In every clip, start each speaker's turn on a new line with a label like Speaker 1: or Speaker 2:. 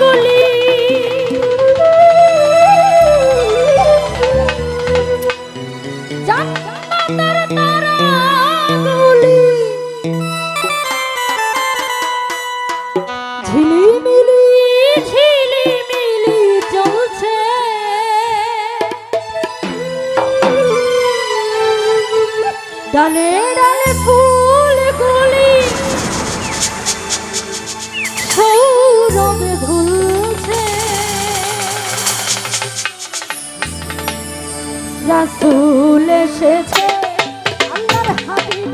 Speaker 1: কলি। জান্নাতের তারাগুলি ঝিলিমিলি ঝিলিমিলি চলছে ডালে ডালে ফুল রাসূল এসেছে। আল্লাহর হাবিব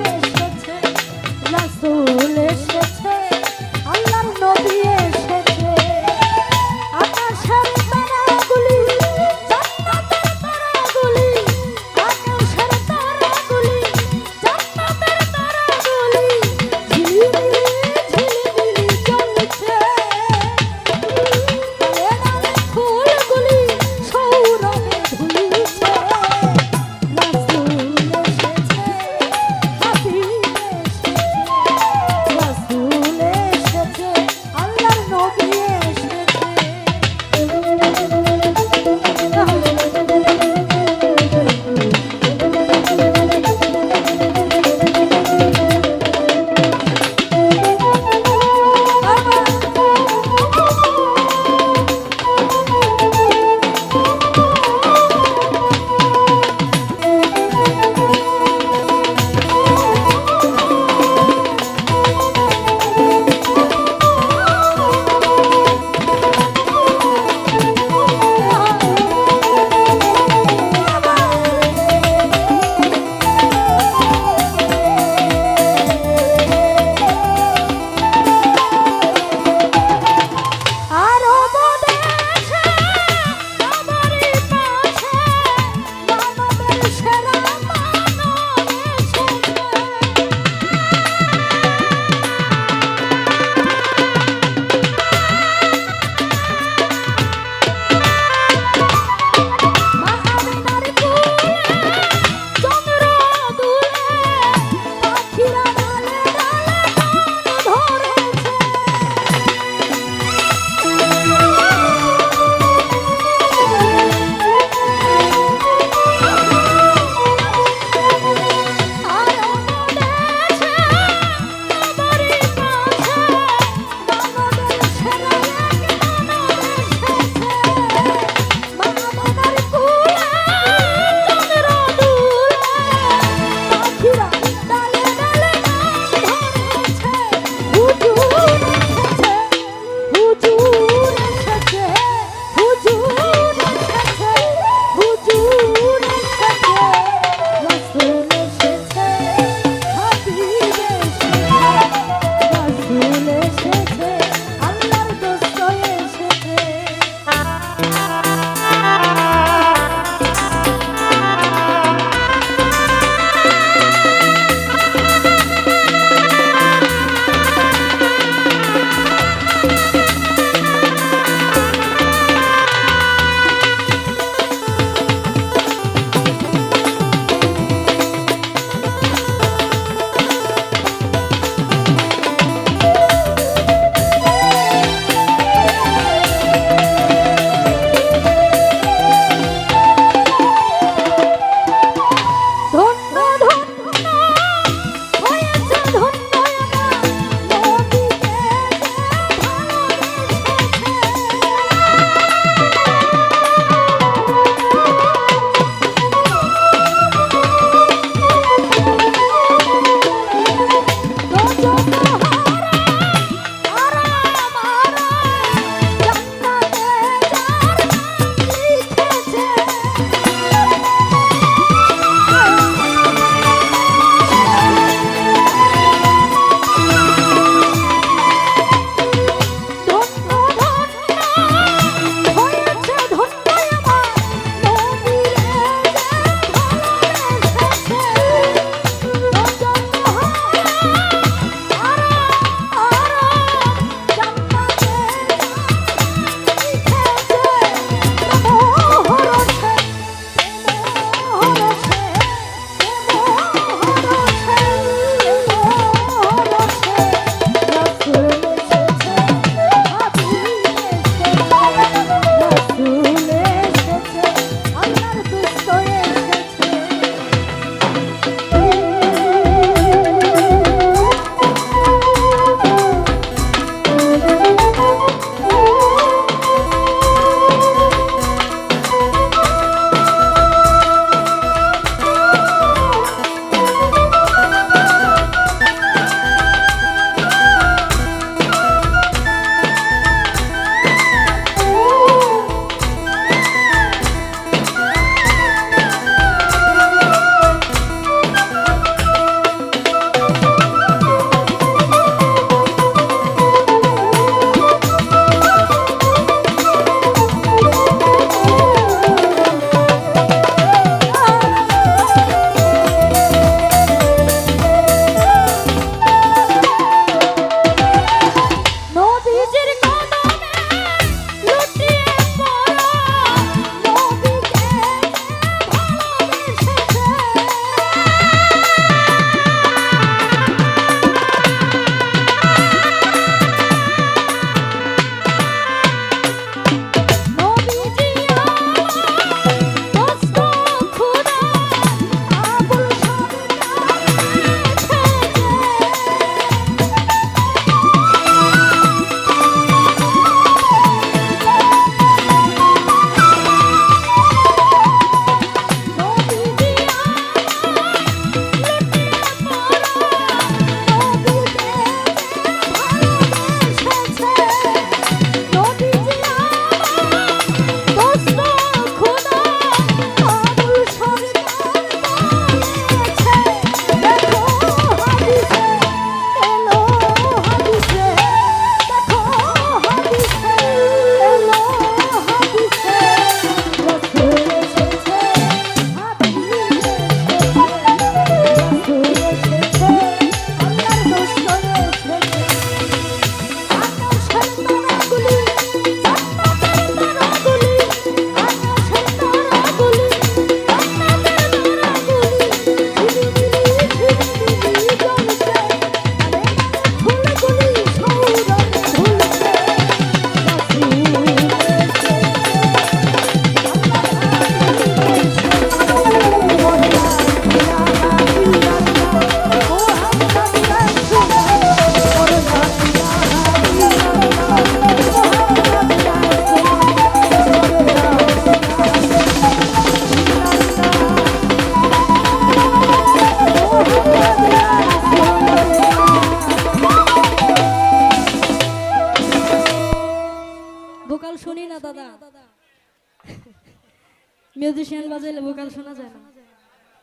Speaker 1: মিউজিশিয়ান বাজাইলে ভোকাল শোনা যায় না।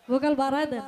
Speaker 1: ভোকাল বাড়ায় দেন।